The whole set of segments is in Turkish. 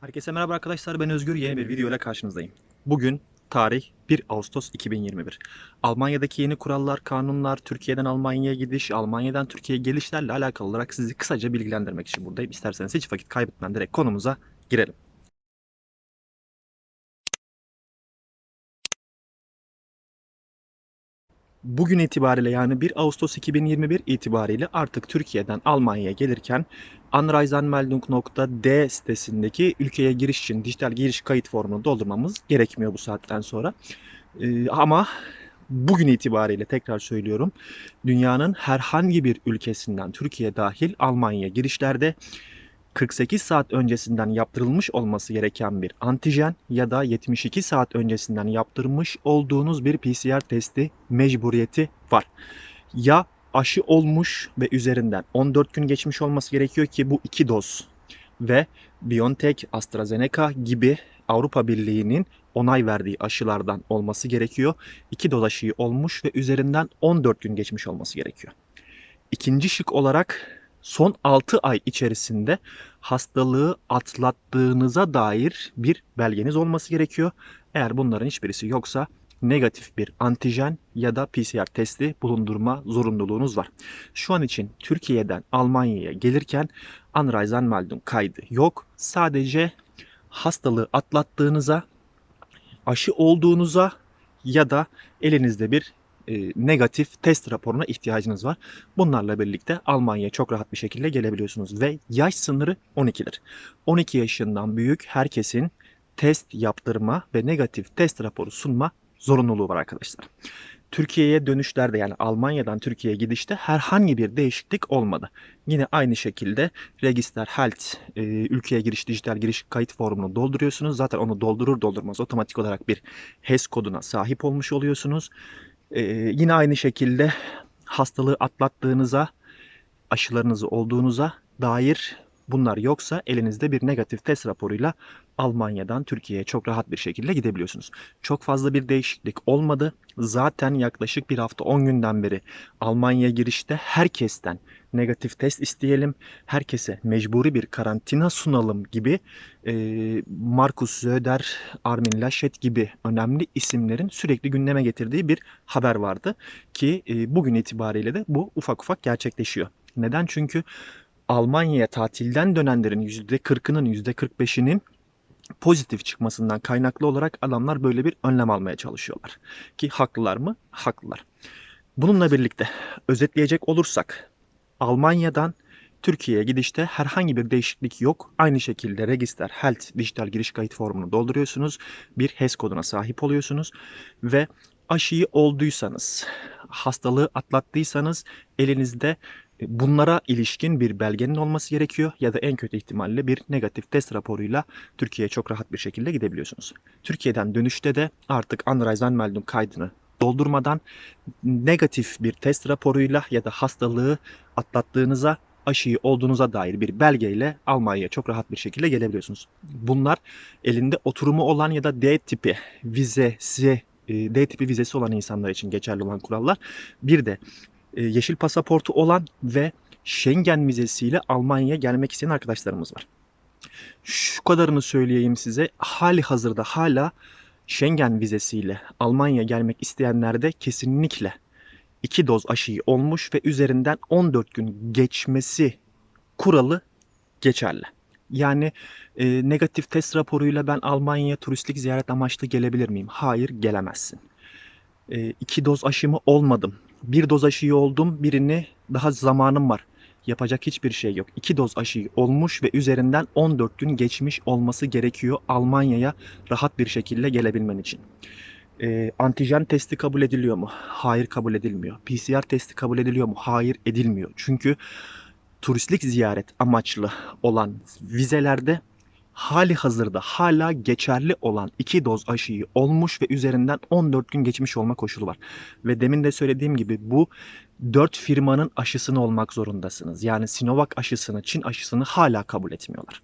Herkese merhaba arkadaşlar ben Özgür yeni bir video ile karşınızdayım. Bugün tarih 1 Ağustos 2021. Almanya'daki yeni kurallar, kanunlar, Türkiye'den Almanya'ya gidiş, Almanya'dan Türkiye'ye gelişlerle alakalı olarak sizi kısaca bilgilendirmek için buradayım. İsterseniz hiç vakit kaybetmeden direkt konumuza girelim. Bugün itibariyle yani 1 Ağustos 2021 itibariyle artık Türkiye'den Almanya'ya gelirken Anreisenmeldung.d sitesindeki ülkeye giriş için dijital giriş kayıt formunu doldurmamız gerekmiyor bu saatten sonra. Ee, ama bugün itibariyle tekrar söylüyorum dünyanın herhangi bir ülkesinden Türkiye dahil Almanya'ya girişlerde 48 saat öncesinden yaptırılmış olması gereken bir antijen ya da 72 saat öncesinden yaptırmış olduğunuz bir PCR testi mecburiyeti var. Ya aşı olmuş ve üzerinden 14 gün geçmiş olması gerekiyor ki bu iki doz ve BioNTech, AstraZeneca gibi Avrupa Birliği'nin onay verdiği aşılardan olması gerekiyor. İki doz aşıyı olmuş ve üzerinden 14 gün geçmiş olması gerekiyor. İkinci şık olarak son 6 ay içerisinde hastalığı atlattığınıza dair bir belgeniz olması gerekiyor. Eğer bunların hiçbirisi yoksa negatif bir antijen ya da PCR testi bulundurma zorunluluğunuz var. Şu an için Türkiye'den Almanya'ya gelirken Anreisenmeldung kaydı yok. Sadece hastalığı atlattığınıza, aşı olduğunuza ya da elinizde bir e, negatif test raporuna ihtiyacınız var. Bunlarla birlikte Almanya'ya çok rahat bir şekilde gelebiliyorsunuz ve yaş sınırı 12'dir. 12 yaşından büyük herkesin test yaptırma ve negatif test raporu sunma zorunluluğu var arkadaşlar. Türkiye'ye dönüşlerde yani Almanya'dan Türkiye'ye gidişte herhangi bir değişiklik olmadı. Yine aynı şekilde Register Health e, ülkeye giriş dijital giriş kayıt formunu dolduruyorsunuz. Zaten onu doldurur doldurmaz otomatik olarak bir HES koduna sahip olmuş oluyorsunuz. E, yine aynı şekilde hastalığı atlattığınıza, aşılarınızı olduğunuza dair bunlar yoksa elinizde bir negatif test raporuyla Almanya'dan Türkiye'ye çok rahat bir şekilde gidebiliyorsunuz. Çok fazla bir değişiklik olmadı. Zaten yaklaşık bir hafta 10 günden beri Almanya'ya girişte herkesten negatif test isteyelim, herkese mecburi bir karantina sunalım gibi e, Markus Söder, Armin Laschet gibi önemli isimlerin sürekli gündeme getirdiği bir haber vardı ki e, bugün itibariyle de bu ufak ufak gerçekleşiyor. Neden? Çünkü Almanya'ya tatilden dönenlerin %40'ının %45'inin pozitif çıkmasından kaynaklı olarak adamlar böyle bir önlem almaya çalışıyorlar. Ki haklılar mı? Haklılar. Bununla birlikte özetleyecek olursak Almanya'dan Türkiye'ye gidişte herhangi bir değişiklik yok. Aynı şekilde Register Health dijital giriş kayıt formunu dolduruyorsunuz. Bir HES koduna sahip oluyorsunuz ve aşıyı olduysanız, hastalığı atlattıysanız elinizde bunlara ilişkin bir belgenin olması gerekiyor ya da en kötü ihtimalle bir negatif test raporuyla Türkiye'ye çok rahat bir şekilde gidebiliyorsunuz. Türkiye'den dönüşte de artık Anreisenmeldung kaydını doldurmadan negatif bir test raporuyla ya da hastalığı atlattığınıza aşıyı olduğunuza dair bir belgeyle Almanya'ya çok rahat bir şekilde gelebiliyorsunuz. Bunlar elinde oturumu olan ya da D tipi vizesi e, D tipi vizesi olan insanlar için geçerli olan kurallar. Bir de e, yeşil pasaportu olan ve Schengen vizesiyle Almanya'ya gelmek isteyen arkadaşlarımız var. Şu kadarını söyleyeyim size. Hali hazırda hala Schengen vizesiyle Almanya'ya gelmek isteyenlerde kesinlikle iki doz aşıyı olmuş ve üzerinden 14 gün geçmesi kuralı geçerli. Yani e, negatif test raporuyla ben Almanya'ya turistlik ziyaret amaçlı gelebilir miyim? Hayır gelemezsin. E, doz aşımı olmadım. Bir doz aşıyı oldum birini daha zamanım var. Yapacak hiçbir şey yok. İki doz aşıyı olmuş ve üzerinden 14 gün geçmiş olması gerekiyor Almanya'ya rahat bir şekilde gelebilmen için. E, antijen testi kabul ediliyor mu? Hayır kabul edilmiyor. PCR testi kabul ediliyor mu? Hayır edilmiyor. Çünkü turistlik ziyaret amaçlı olan vizelerde hali hazırda hala geçerli olan iki doz aşıyı olmuş ve üzerinden 14 gün geçmiş olma koşulu var. Ve demin de söylediğim gibi bu 4 firmanın aşısını olmak zorundasınız. Yani Sinovac aşısını, Çin aşısını hala kabul etmiyorlar.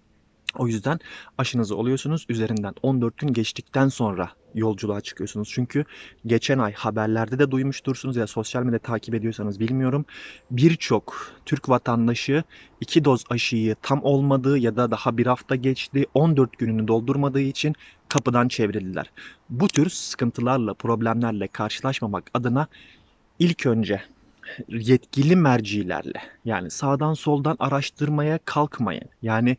O yüzden aşınızı oluyorsunuz. Üzerinden 14 gün geçtikten sonra yolculuğa çıkıyorsunuz. Çünkü geçen ay haberlerde de duymuştursunuz ya sosyal medyada takip ediyorsanız bilmiyorum. Birçok Türk vatandaşı iki doz aşıyı tam olmadığı ya da daha bir hafta geçti 14 gününü doldurmadığı için kapıdan çevrildiler. Bu tür sıkıntılarla, problemlerle karşılaşmamak adına ilk önce yetkili mercilerle yani sağdan soldan araştırmaya kalkmayın. Yani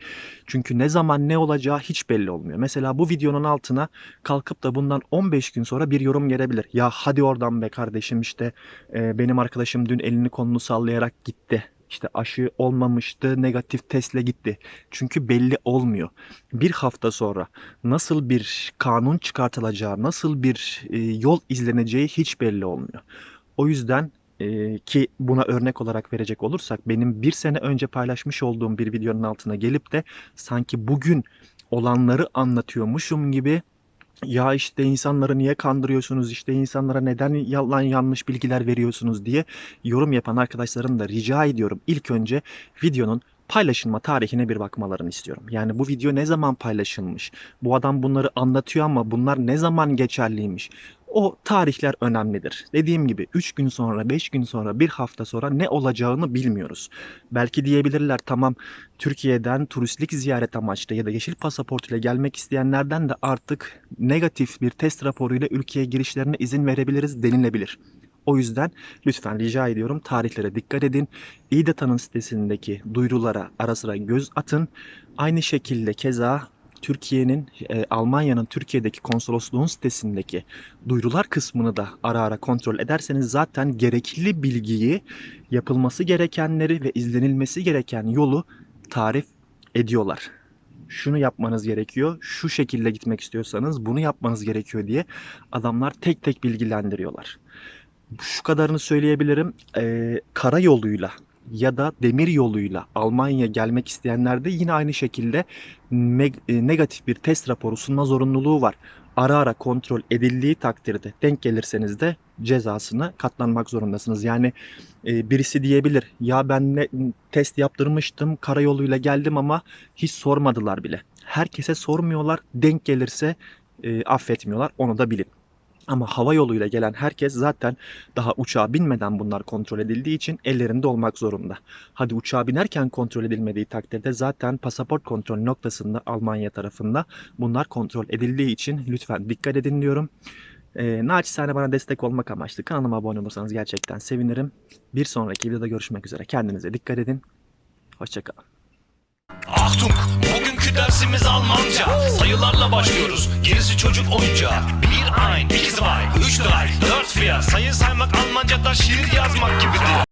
çünkü ne zaman ne olacağı hiç belli olmuyor. Mesela bu videonun altına kalkıp da bundan 15 gün sonra bir yorum gelebilir. Ya hadi oradan be kardeşim işte e, benim arkadaşım dün elini kolunu sallayarak gitti. İşte aşı olmamıştı, negatif testle gitti. Çünkü belli olmuyor. Bir hafta sonra nasıl bir kanun çıkartılacağı, nasıl bir e, yol izleneceği hiç belli olmuyor. O yüzden ki buna örnek olarak verecek olursak benim bir sene önce paylaşmış olduğum bir videonun altına gelip de sanki bugün olanları anlatıyormuşum gibi ya işte insanları niye kandırıyorsunuz? İşte insanlara neden yalan yanlış bilgiler veriyorsunuz? diye yorum yapan arkadaşların da rica ediyorum. İlk önce videonun paylaşılma tarihine bir bakmalarını istiyorum. Yani bu video ne zaman paylaşılmış? Bu adam bunları anlatıyor ama bunlar ne zaman geçerliymiş? O tarihler önemlidir. Dediğim gibi 3 gün sonra, 5 gün sonra, 1 hafta sonra ne olacağını bilmiyoruz. Belki diyebilirler tamam Türkiye'den turistlik ziyaret amaçlı ya da yeşil pasaport ile gelmek isteyenlerden de artık negatif bir test raporuyla ülkeye girişlerine izin verebiliriz denilebilir. O yüzden lütfen rica ediyorum tarihlere dikkat edin. İDATA'nın sitesindeki duyurulara ara sıra göz atın. Aynı şekilde keza Türkiye'nin, e, Almanya'nın Türkiye'deki konsolosluğun sitesindeki duyurular kısmını da ara ara kontrol ederseniz zaten gerekli bilgiyi, yapılması gerekenleri ve izlenilmesi gereken yolu tarif ediyorlar. Şunu yapmanız gerekiyor, şu şekilde gitmek istiyorsanız bunu yapmanız gerekiyor diye adamlar tek tek bilgilendiriyorlar. Şu kadarını söyleyebilirim. Ee, kara yoluyla ya da demir yoluyla Almanya'ya gelmek isteyenler de yine aynı şekilde e, negatif bir test raporu sunma zorunluluğu var. Ara ara kontrol edildiği takdirde denk gelirseniz de cezasına katlanmak zorundasınız. Yani e, birisi diyebilir ya ben ne, test yaptırmıştım karayoluyla geldim ama hiç sormadılar bile. Herkese sormuyorlar denk gelirse e, affetmiyorlar onu da bilin. Ama hava yoluyla gelen herkes zaten daha uçağa binmeden bunlar kontrol edildiği için ellerinde olmak zorunda. Hadi uçağa binerken kontrol edilmediği takdirde zaten pasaport kontrol noktasında Almanya tarafında bunlar kontrol edildiği için lütfen dikkat edin diyorum. Ee, naçizane bana destek olmak amaçlı kanalıma abone olursanız gerçekten sevinirim. Bir sonraki videoda görüşmek üzere. Kendinize dikkat edin. Hoşçakalın. Achtung, bugünkü dersimiz Almanca. Sayılarla başlıyoruz, gerisi çocuk oyuncağı. 1, 1, 2, 2, 3, 4, 4, 4. Sayı saymak Almanca'da şiir yazmak gibidir.